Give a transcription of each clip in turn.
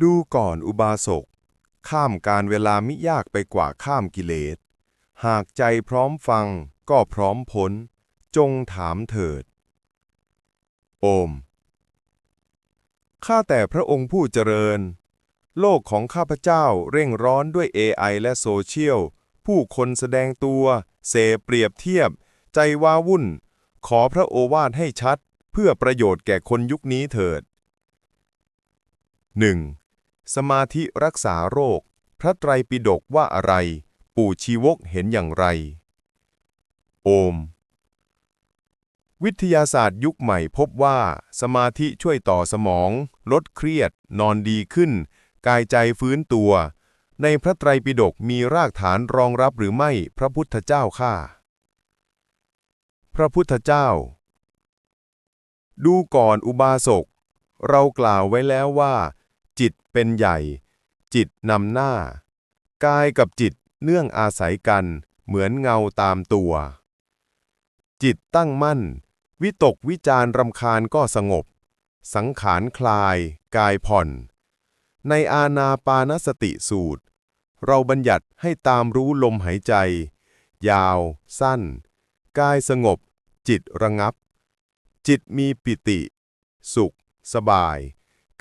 ดูก่อนอุบาสก ข้ามการเวลามิยากไปกว่าข้ามกิเลส หากใจพร้อมฟังก็พร้อมพ้น จงถามเถิด โอม ข้าแต่พระองค์ผู้เจริญ โลกของข้าพเจ้าเร่งร้อนด้วย AI และโซเชียล ผู้คนแสดงตัว เสเปรียบเทียบ ใจว้าวุ่น ขอพระโอวาทให้ชัด เพื่อประโยชน์แก่คนยุคนี้เถิด 1. สมาธิรักษาโรค พระไตรปิฎกว่าอะไร ปู่ชีวกเห็นอย่างไร โอม วิทยาศาสตร์ยุคใหม่พบว่า สมาธิช่วยต่อสมอง ลดเครียด นอนดีขึ้น กายใจฟื้นตัว ในพระไตรปิฎกมีรากฐานรองรับหรือไม่พระพุทธเจ้าข้าพระพุทธเจ้า ดูก่อนอุบาสก เรากล่าวไว้แล้วว่า เป็นใหญ่ จิตนำหน้า กายกับจิตเนื่องอาศัยกัน เหมือนเงาตามตัว จิตตั้งมั่น วิตกวิจารรำคาญก็สงบ สังขารคลาย กายผ่อน ในอาณาปานสติสูตร เราบัญญัติให้ตามรู้ลมหายใจ ยาว สั้น กายสงบ จิตระงับ จิตมีปิติ สุข สบาย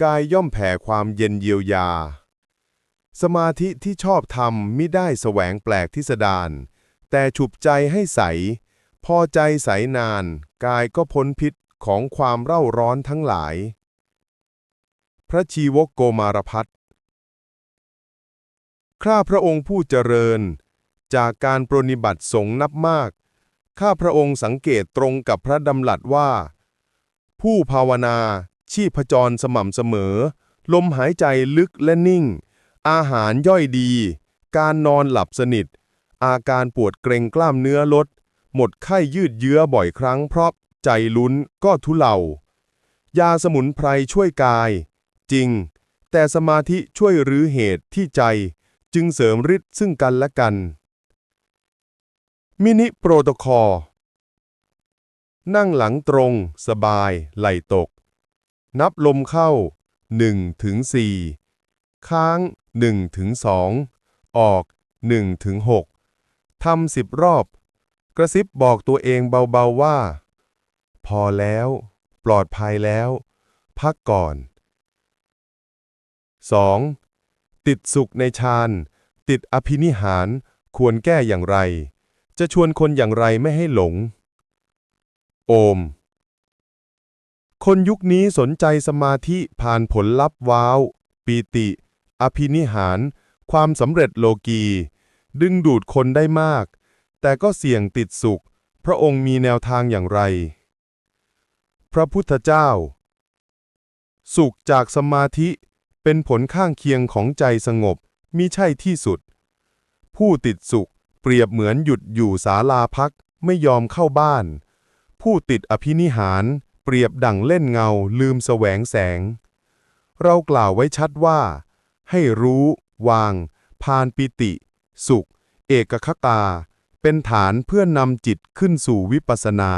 กายย่อมแผ่ความเย็นเยียวยา สมาธิที่ชอบทำมิได้แสวงแปลกทิสดารแต่ฉุบใจให้ใส พอใจใสนาน กายก็พ้นพิษของความเร่าร้อนทั้งหลาย พระชีวกโกมารพัฒข้าพระองค์ผู้เจริญ จากการปรนนิบัติสงฆ์นับมาก ข้าพระองค์สังเกตตรงกับพระดำรัสว่า ผู้ภาวนา ชีพจรสม่ำเสมอ ลมหายใจลึกและนิ่ง อาหารย่อยดี การนอนหลับสนิท อาการปวดเกร็งกล้ามเนื้อลด หมดไข้ยืดเยื้อบ่อยครั้งเพราะใจลุ้นก็ทุเลายาสมุนไพรช่วยกาย จริง แต่สมาธิช่วยรื้อเหตุที่ใจ จึงเสริมฤทธิ์ซึ่งกันและกัน มินิโปรโตคอลนั่งหลังตรง สบาย ไหลตก นับลมเข้า1ถึง4ค้าง1ถึง2ออก1ถึง6ทำสิบรอบ กระซิบบอกตัวเองเบาๆว่า พอแล้ว ปลอดภัยแล้ว พักก่อน 2. ติดสุขในฌานติดอภินิหาร ควรแก้อย่างไร จะชวนคนอย่างไรไม่ให้หลง โอม คนยุคนี้สนใจสมาธิผ่านผลลัพธ์ว้าว ปีติ อภินิหาร ความสำเร็จโลกี ดึงดูดคนได้มาก แต่ก็เสี่ยงติดสุข พระองค์มีแนวทางอย่างไร พระพุทธเจ้า สุขจากสมาธิเป็นผลข้างเคียงของใจสงบมิใช่ที่สุด ผู้ติดสุขเปรียบเหมือนหยุดอยู่ศาลาพักไม่ยอมเข้าบ้าน ผู้ติดอภินิหาร เปรียบดั่งเล่นเงาลืมแสวงแสง เรากล่าวไว้ชัดว่า ให้รู้ วาง พานปิติ สุข เอกคตา เป็นฐานเพื่อนำจิตขึ้นสู่วิปัสสนา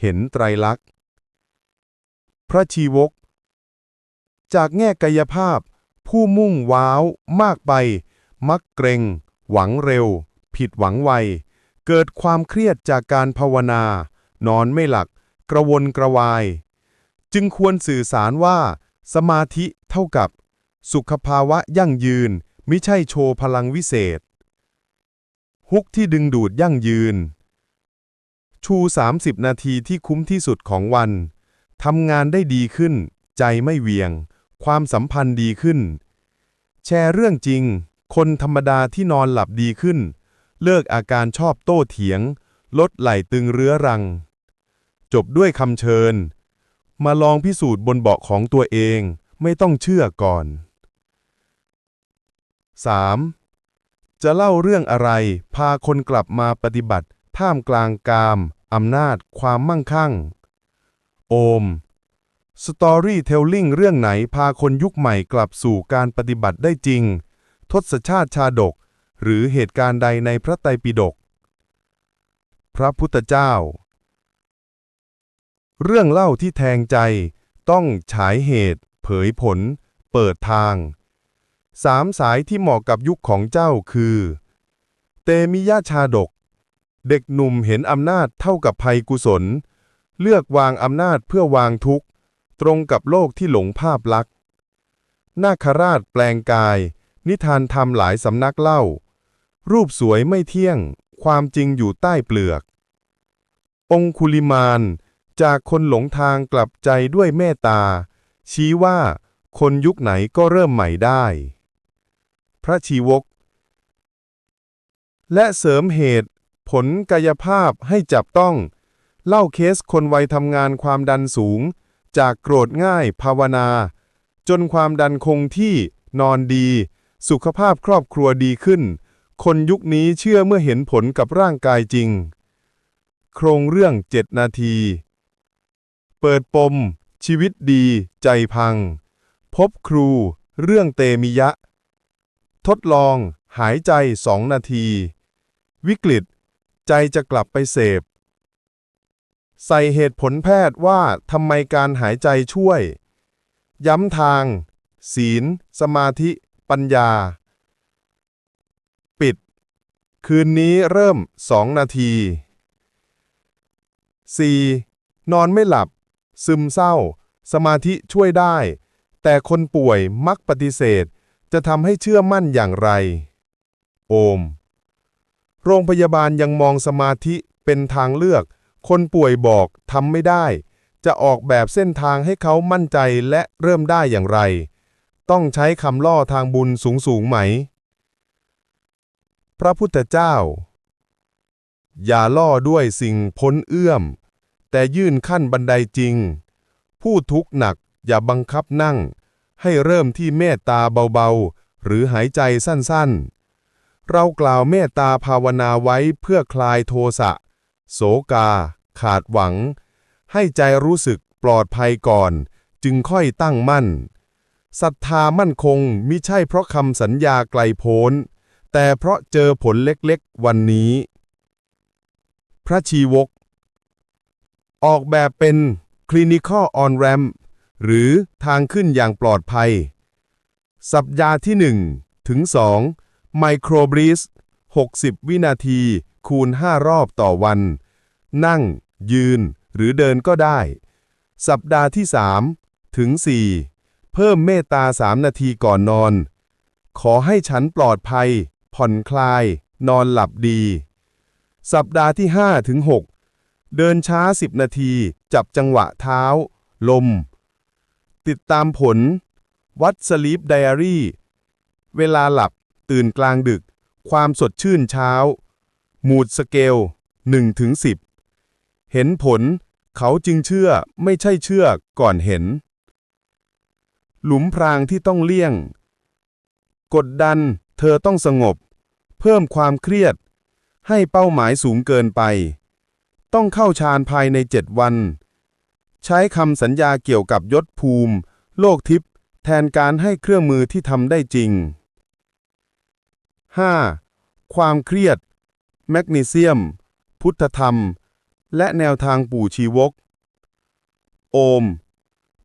เห็นไตรลักษณ์ พระชีวก จากแง่กายภาพ ผู้มุ่งว้าว มากไป มักเกรง หวังเร็ว ผิดหวังไว เกิดความเครียดจากการภาวนานอนไม่หลัก กระวนกระวาย จึงควรสื่อสารว่า สมาธิเท่ากับ สุขภาวะยั่งยืน มิใช่โชว์พลังวิเศษ ฮุกที่ดึงดูดยั่งยืน ชู 30 นาทีที่คุ้มที่สุดของวันทำงานได้ดีขึ้น ใจไม่เวียง ความสัมพันธ์ดีขึ้น แชร์เรื่องจริง คนธรรมดาที่นอนหลับดีขึ้น เลิกอาการชอบโต้เถียง ลดไหลตึงเรื้อรัง จบด้วยคำเชิญ มาลองพิสูจน์บนเบาะของตัวเองไม่ต้องเชื่อก่อน 3. จะเล่าเรื่องอะไร พาคนกลับมาปฏิบัติ ท่ามกลางกามอำนาจ ความมั่งคั่ง โอม สตอรี่เทลลิงเรื่องไหนพาคนยุคใหม่กลับสู่การปฏิบัติได้จริง ทศชาติชาดก หรือเหตุการณ์ใดในพระไตรปิฎก พระพุทธเจ้า เรื่องเล่าที่แทงใจ ต้องฉายเหตุ เผยผล เปิดทางสามสายที่เหมาะกับยุคของเจ้าคือ เตมิยะชาดก เด็กหนุ่มเห็นอำนาจเท่ากับภัยกุศล เลือกวางอำนาจเพื่อวางทุกข์ ตรงกับโลกที่หลงภาพลักษณ์นาคราชแปลงกาย นิทานธรรมหลายสำนักเล่า รูปสวยไม่เที่ยง ความจริงอยู่ใต้เปลือก องคุลิมาน จากคนหลงทางกลับใจด้วยเมตตา ชี้ว่าคนยุคไหนก็เริ่มใหม่ได้ พระชีวก และเสริมเหตุ ผลกายภาพให้จับต้อง เล่าเคสคนวัยทำงานความดันสูง จากโกรธง่ายภาวนา จนความดันคงที่นอนดี สุขภาพครอบครัวดีขึ้น คนยุคนี้เชื่อเมื่อเห็นผลกับร่างกายจริง โครงเรื่องเจ็ดนาที เปิดปม ชีวิตดี ใจพัง พบครู เรื่องเตมิยะ ทดลอง หายใจสองนาที วิกฤต ใจจะกลับไปเสพ ใส่เหตุผลแพทย์ว่าทำไมการหายใจช่วย ย้ำทาง ศีล สมาธิ ปัญญา ปิด คืนนี้เริ่มสองนาที 4. นอนไม่หลับ ซึมเศร้า สมาธิช่วยได้ แต่คนป่วยมักปฏิเสธ จะทำให้เชื่อมั่นอย่างไร โอม โรงพยาบาลยังมองสมาธิเป็นทางเลือก คนป่วยบอกทำไม่ได้ จะออกแบบเส้นทางให้เขามั่นใจและเริ่มได้อย่างไร ต้องใช้คำล่อทางบุญสูงสูงไหม พระพุทธเจ้า อย่าล่อด้วยสิ่งพ้นเอื้อม แต่ยื่นขั้นบันไดจริง ผู้ทุกข์หนักอย่าบังคับนั่ง ให้เริ่มที่เมตตาเบาๆ หรือหายใจสั้นๆ เรากล่าวเมตตาภาวนาไว้เพื่อคลายโทสะ โสกา ขาดหวัง ให้ใจรู้สึกปลอดภัยก่อน จึงค่อยตั้งมั่นศรัทธามั่นคงมิใช่เพราะคำสัญญาไกลโพ้น แต่เพราะเจอผลเล็กๆ วันนี้ พระชีวก ออกแบบเป็น Clinical on Ramp หรือทางขึ้นอย่างปลอดภัย สัปดาห์ที่ 1 ถึง 2 Micro Breeze 60 วินาทีคูณ 5 รอบต่อวัน นั่ง ยืน หรือเดินก็ได้ สัปดาห์ที่ 3 ถึง 4 เพิ่มเมตตา 3 นาทีก่อนนอน ขอให้ฉันปลอดภัย ผ่อนคลาย นอนหลับดี สัปดาห์ที่ 5 ถึง 6 เดินช้า 10 นาที จับจังหวะเท้า ลม ติดตามผล วัดสลีปไดอารี่ เวลาหลับ ตื่นกลางดึก ความสดชื่นเช้า มูดสเกล1ถึง10 เห็นผล เขาจึงเชื่อไม่ใช่เชื่อก่อนเห็น หลุมพรางที่ต้องเลี่ยง กดดัน เธอต้องสงบ เพิ่มความเครียด ให้เป้าหมายสูงเกินไป ต้องเข้าฌานภายในเจ็ดวัน ใช้คำสัญญาเกี่ยวกับยศภูมิ โลกทิพย์แทนการให้เครื่องมือที่ทำได้จริง 5. ความเครียด แมกนีเซียม พุทธธรรม และแนวทางปู่ชีวก โอม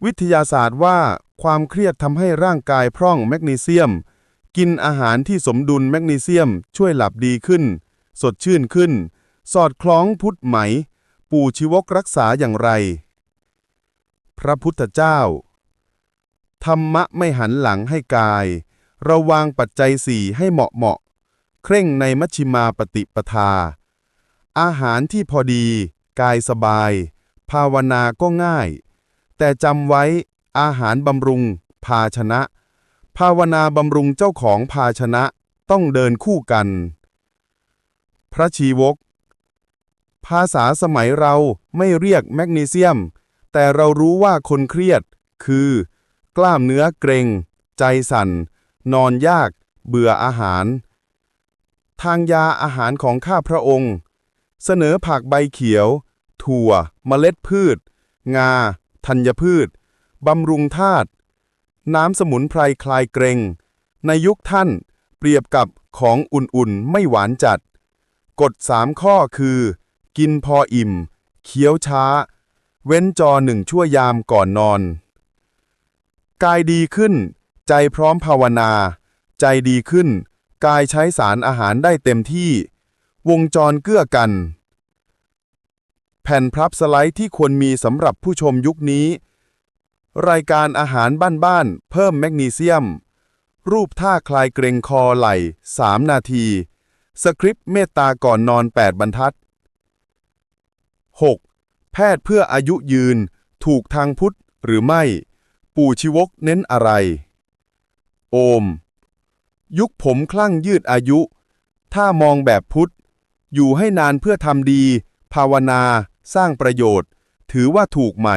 วิทยาศาสตร์ว่าความเครียดทำให้ร่างกายพร่องแมกนีเซียม กินอาหารที่สมดุลแมกนีเซียมช่วยหลับดีขึ้น สดชื่นขึ้น สอดคล้องพุทธไหม ปู่ชีวกรักษาอย่างไร พระพุทธเจ้า ธรรมะไม่หันหลังให้กาย ระวางปัจจัยสี่ให้เหมาะเหมาะ เคร่งในมัชฌิมาปฏิปทา อาหารที่พอดี กายสบาย ภาวนาก็ง่าย แต่จำไว้อาหารบำรุง ภาชนะ ภาวนาบำรุงเจ้าของภาชนะต้องเดินคู่กัน พระชีวก ภาษาสมัยเราไม่เรียกแมกนีเซียม แต่เรารู้ว่าคนเครียด คือ กล้ามเนื้อเกร็ง ใจสั่น นอนยาก เบื่ออาหาร ทางยาอาหารของข้าพระองค์ เสนอผักใบเขียว ถั่ว เมล็ดพืช งา ธัญพืช บำรุงธาตุ น้ำสมุนไพรคลายเกร็ง ในยุคท่านเปรียบกับของอุ่นๆ ไม่หวานจัด กฎสามข้อคือ กินพออิ่ม เคี้ยวช้า เว้นจอหนึ่งชั่วยามก่อนนอน กายดีขึ้น ใจพร้อมภาวนา ใจดีขึ้น กายใช้สารอาหารได้เต็มที่ วงจรเกื้อกัน แผ่นพับสไลด์ที่ควรมีสำหรับผู้ชมยุคนี้ รายการอาหารบ้านๆเพิ่มแมกนีเซียม รูปท่าคลายเกรงคอไหล่ 3 นาที สคริปต์เมตตาก่อนนอน 8 บรรทัด 6. แพทย์เพื่ออายุยืน ถูกทางพุทธหรือไม่ ปู่ชีวกเน้นอะไร โอม ยุคผมคลั่งยืดอายุ ถ้ามองแบบพุทธ อยู่ให้นานเพื่อทำดี ภาวนา สร้างประโยชน์ ถือว่าถูกไหม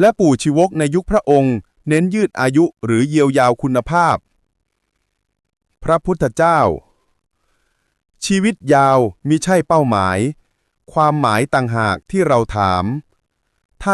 และปู่ชีวกในยุคพระองค์ เน้นยืดอายุหรือเยียวยาวคุณภาพ พระพุทธเจ้า ชีวิตยาวมิใช่เป้าหมาย ความหมายต่างหากที่เราถาม ถ้า